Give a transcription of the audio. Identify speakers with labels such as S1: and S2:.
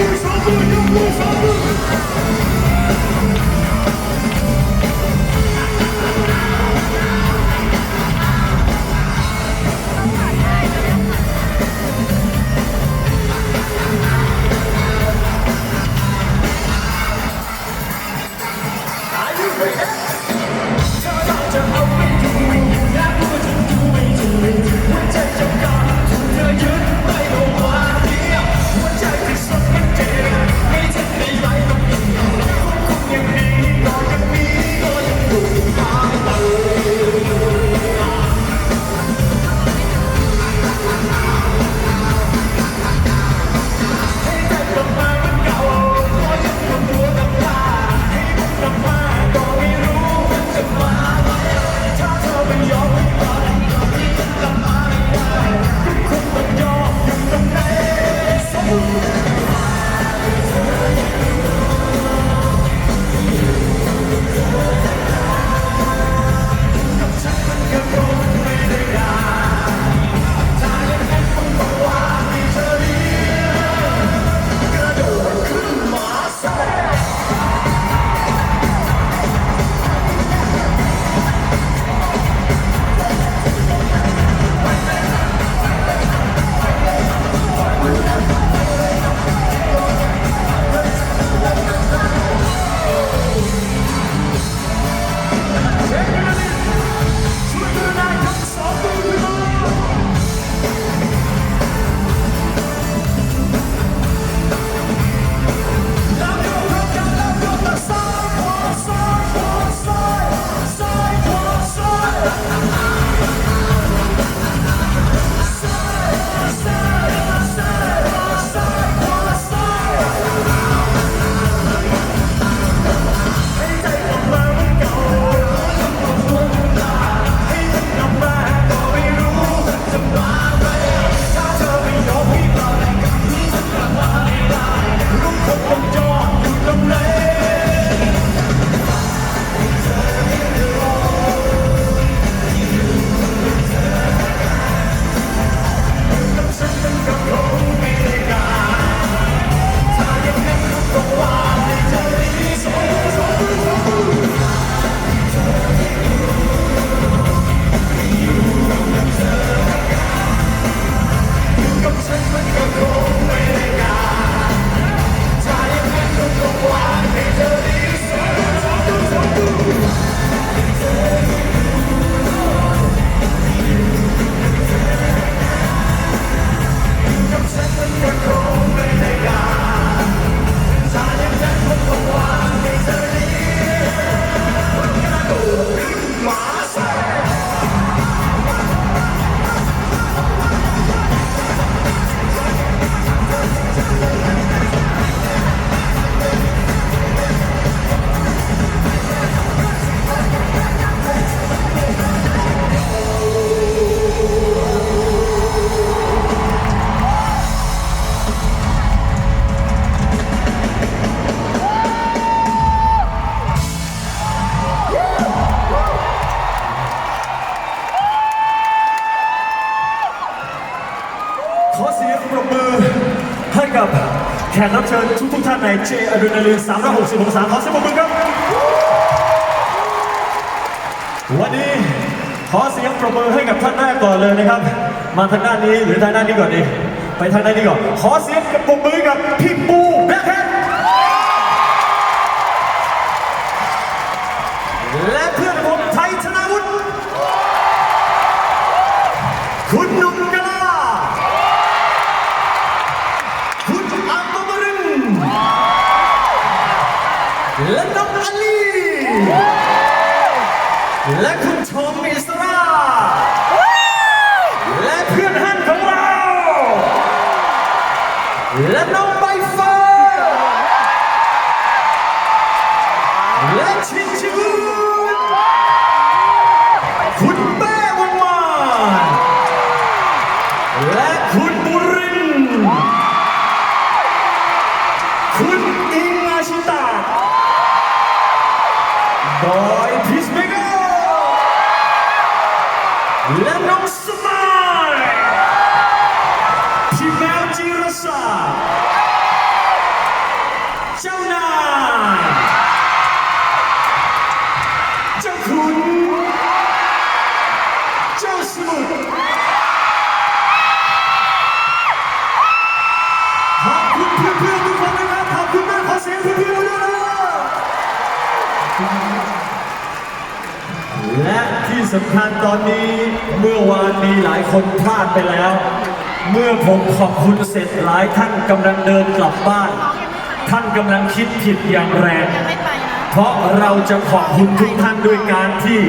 S1: Lusa, Lusa, Lusa, 2020. ขกรับเชิญทุกทุกท่านในเจอะดรีนาลีน360องศาขอเสียงปรบมือครับ วันนี้ขอเสียงปรบมือให้กับท่านแรกก่อนเลยนะครับ มาทางด้านนี้หรือทางด้านนี้ก่อนดี ไปทางด้านนี้ก่อน ขอเสียงปรบมือกับพี่ปูแบ็คแฮนและเพื่อนผมไทยธนาวุฒิคุณนุ และคุณชมอิสร และน้องสมายพี่แมวจิรศักดิ์เจ้านายเจ้าคุณ สำคัญตอนนี้เมื่อวานมีหลายคนพลาดไปแล้ว เมื่อผมขอบคุณเสร็จหลายท่านกำลังเดินกลับบ้าน ท่านกำลังคิดผิดอย่างแรง เพราะเราจะขอบคุณทุกท่านด้วยการที่